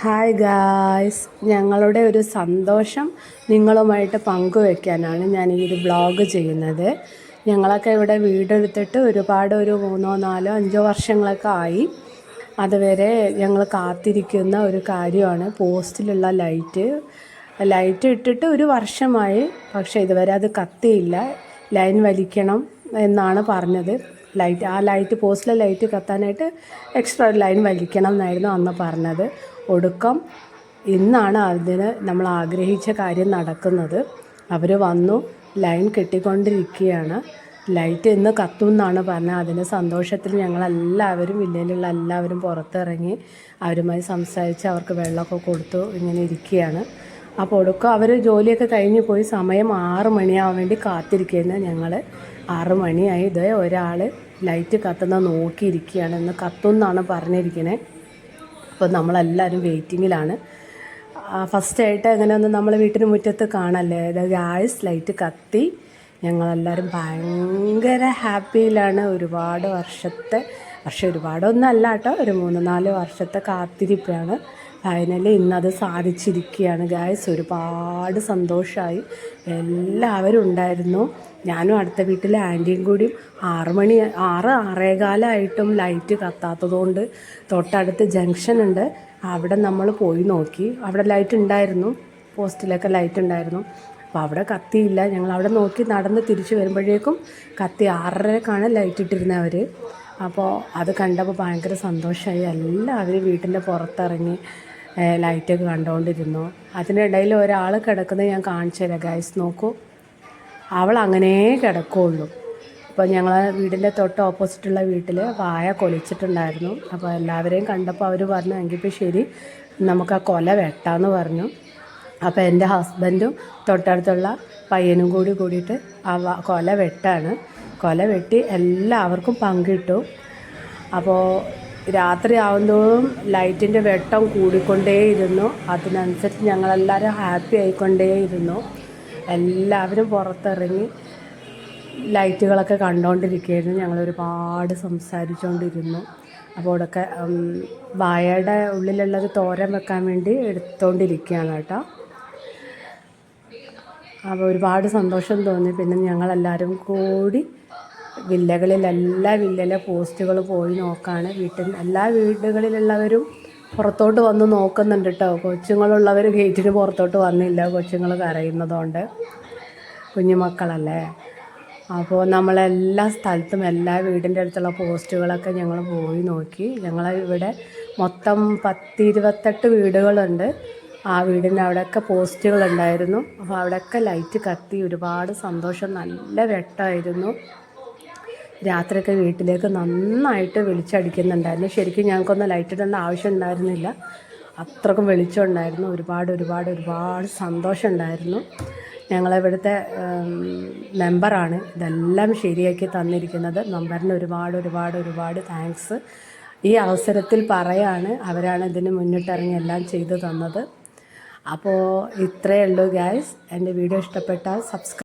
Hi guys ഞങ്ങളുടെ ഒരു സന്തോഷം നിങ്ങളുമായിട്ട് പങ്കുവെക്കാനാണ് ഞാൻ ഈ ഒരു ബ്ലോഗ് ചെയ്യുന്നത്. ഞങ്ങളൊക്കെ ഇവിടെ വീടെടുത്തിട്ട് ഒരുപാട് ഒരു മൂന്നോ നാലോ അഞ്ചോ വർഷങ്ങളൊക്കെ ആയി. അതുവരെ ഞങ്ങൾ കാത്തിരിക്കുന്ന ഒരു കാര്യമാണ്. പോസ്റ്റിലുള്ള ലൈറ്റ് ലൈറ്റ് ഇട്ടിട്ട് ഒരു വർഷമായി. പക്ഷേ ഇതുവരെ അത് കത്തിയില്ല. ലൈൻ വലിക്കണം എന്നാണ് പറഞ്ഞത്. ലൈറ്റ് ആ ലൈറ്റ് പോസ്റ്റിലെ ലൈറ്റ് കത്താനായിട്ട് എക്സ്ട്രാ ഒരു ലൈൻ വലിക്കണം എന്നായിരുന്നു അന്ന് പറഞ്ഞത്. ഒടുക്കം ഇന്നാണ് അതിന് നമ്മൾ ആഗ്രഹിച്ച കാര്യം നടക്കുന്നത്. അവർ വന്നു ലൈൻ കെട്ടിക്കൊണ്ടിരിക്കുകയാണ്. ലൈറ്റ് ഇന്ന് കത്തും എന്നാണ് പറഞ്ഞത്. അതിന്റെ സന്തോഷത്തിൽ ഞങ്ങളെല്ലാവരും വില്ലയിലുള്ള എല്ലാവരും പുറത്തിറങ്ങി അവരുമായി സംസാരിച്ച് അവർക്ക് വെള്ളമൊക്കെ കൊടുത്തു ഇങ്ങനെ ഇരിക്കുകയാണ്. അപ്പോൾ ഒടുക്കം അവർ ജോലിയൊക്കെ കഴിഞ്ഞ് പോയി സമയം ആറ് മണിയാവാൻ വേണ്ടി കാത്തിരിക്കുന്ന ഞങ്ങൾ ആറ് മണിയായി. ഇതേ ഒരാൾ ലൈറ്റ് കത്തുന്ന നോക്കിയിരിക്കുകയാണ്. ഇന്ന് കത്തുമെന്നാണ് പറഞ്ഞിരിക്കുന്നത് അപ്പോൾ നമ്മളെല്ലാവരും വെയിറ്റിങ്ങിലാണ്. ഫസ്റ്റായിട്ട് അങ്ങനെ ഒന്ന് നമ്മൾ വീട്ടിന് മുറ്റത്ത് കാണല്ലേ? അതായത് ആഴ്സ് ലൈറ്റ് കത്തി. ഞങ്ങളെല്ലാവരും ഭയങ്കര ഹാപ്പിയിലാണ്. ഒരുപാട് വർഷത്തെ പക്ഷേ ഒരുപാടൊന്നും അല്ല കേട്ടോ. ഒരു മൂന്ന് നാല് വർഷത്തെ കാത്തിരിപ്പാണ്. ഫൈനലി ഇന്നത് സാധിച്ചിരിക്കുകയാണ് ഗായ്സ് ഒരുപാട് സന്തോഷമായി എല്ലാവരും ഉണ്ടായിരുന്നു. ഞാനും അടുത്ത വീട്ടിലെ ആന്റിയും കൂടിയും ആറ് മണി ആറ് ആറേകാലമായിട്ടും ലൈറ്റ് കത്താത്തതുകൊണ്ട് തൊട്ടടുത്ത് ജംഗ്ഷൻ ഉണ്ട്. അവിടെ നമ്മൾ പോയി നോക്കി. അവിടെ ലൈറ്റ് ഉണ്ടായിരുന്നു. പോസ്റ്റിലൊക്കെ ലൈറ്റ് ഉണ്ടായിരുന്നു. അപ്പോൾ അവിടെ കത്തിയില്ല. ഞങ്ങൾ അവിടെ നോക്കി നടന്ന് തിരിച്ചു വരുമ്പോഴേക്കും കത്തി ആറരക്കാണ് ലൈറ്റ് ഇട്ടിരുന്നത് അവർ അപ്പോൾ അത് കണ്ടപ്പോൾ ഭയങ്കര സന്തോഷമായി എല്ലാവരും വീട്ടിന്റെ പുറത്തിറങ്ങി. ലൈറ്റൊക്കെ കണ്ടുകൊണ്ടിരുന്നു അതിനിടയിൽ ഒരാൾ കിടക്കുന്നത് ഞാൻ കാണിച്ചു തരാം ഗൈസ് നോക്കൂ. അവൾ അങ്ങനെ കിടക്കുള്ളൂ. അപ്പോൾ ഞങ്ങൾ വീടിന്റെ തൊട്ട് ഓപ്പോസിറ്റുള്ള വീട്ടിൽ വായ കൊലിച്ചിട്ടുണ്ടായിരുന്നു. അപ്പോൾ എല്ലാവരെയും കണ്ടപ്പോൾ അവർ പറഞ്ഞു എങ്കിൽ ഇപ്പോൾ ശരി നമുക്ക് ആ കൊല വെട്ടാന്ന് പറഞ്ഞു. അപ്പോൾ എന്റെ ഹസ്ബൻഡും തൊട്ടടുത്തുള്ള പയ്യനും കൂടി കൂടിയിട്ട് ആ കൊല വെട്ടാണ്. കൊല വെട്ടി എല്ലാവർക്കും പങ്കിട്ടു. അപ്പോൾ രാത്രി ആവുന്നതോറും ലൈറ്റിന്റെ വെട്ടം കൂടിക്കൊണ്ടേയിരുന്നു. അതിനനുസരിച്ച് ഞങ്ങളെല്ലാവരും ഹാപ്പി ആയിക്കൊണ്ടേയിരുന്നു. എല്ലാവരും പുറത്തിറങ്ങി ലൈറ്റുകളൊക്കെ കണ്ടുകൊണ്ടിരിക്കുകയായിരുന്നു ഞങ്ങൾ ഒരുപാട് സംസാരിച്ചുകൊണ്ടിരുന്നു അപ്പോൾ അവിടെയൊക്കെ വായയുടെ ഉള്ളിലുള്ളത് തോരൻ വെക്കാൻ വേണ്ടി എടുത്തുകൊണ്ടിരിക്കുകയാണ് കേട്ടോ. അപ്പോൾ ഒരുപാട് സന്തോഷം തോന്നി. പിന്നെ ഞങ്ങളെല്ലാവരും കൂടി വില്ലകളിൽ എല്ലാ വില്ലയിലെ പോസ്റ്റുകൾ പോയി നോക്കാണ്. വീട്ടിൽ എല്ലാ വീടുകളിലുള്ളവരും പുറത്തോട്ട് വന്ന് നോക്കുന്നുണ്ട് കേട്ടോ കൊച്ചുങ്ങളുള്ളവർ ഗേറ്റിന് പുറത്തോട്ട് വന്നില്ല. കൊച്ചുങ്ങൾ കരയുന്നതുകൊണ്ട്. കുഞ്ഞുമക്കളല്ലേ? അപ്പോൾ നമ്മളെല്ലാ സ്ഥലത്തും എല്ലാ വീടിന്റെ അടുത്തുള്ള പോസ്റ്റുകളൊക്കെ ഞങ്ങൾ പോയി നോക്കി. ഞങ്ങൾ ഇവിടെ മൊത്തം പത്തിരുപത്തെട്ട് വീടുകളുണ്ട്. ആ വീടിന്റെ അവിടെയൊക്കെ പോസ്റ്റുകൾ ഉണ്ടായിരുന്നു അപ്പോൾ അവിടെയൊക്കെ ലൈറ്റ് കത്തി. ഒരുപാട് സന്തോഷം. നല്ല വെട്ടമായിരുന്നു. രാത്രിയൊക്കെ വീട്ടിലേക്ക് നന്നായിട്ട് വെളിച്ചടിക്കുന്നുണ്ടായിരുന്നു. ശരിക്കും ഞങ്ങൾക്കൊന്നും ലൈറ്റ് ഇടേണ്ട ആവശ്യം ഉണ്ടായിരുന്നില്ല അത്രക്കും വെളിച്ചം ഉണ്ടായിരുന്നു. ഒരുപാട് ഒരുപാട് ഒരുപാട് സന്തോഷം ഉണ്ടായിരുന്നു. ഞങ്ങളിവിടുത്തെ മെമ്പറാണ് ഇതെല്ലാം ശരിയാക്കി തന്നിരിക്കുന്നത്. മെമ്പറിന് ഒരുപാട് ഒരുപാട് ഒരുപാട് താങ്ക്സ് ഈ അവസരത്തിൽ പറയാണ് അവരാണ് ഇതിന് മുന്നിട്ടിറങ്ങി എല്ലാം ചെയ്തു തന്നത്. അപ്പോൾ ഇത്രയേ ഉള്ളൂ ഗ്യാസ് എന്റെ വീഡിയോ ഇഷ്ടപ്പെട്ടാൽ സബ്സ്ക്രൈബ്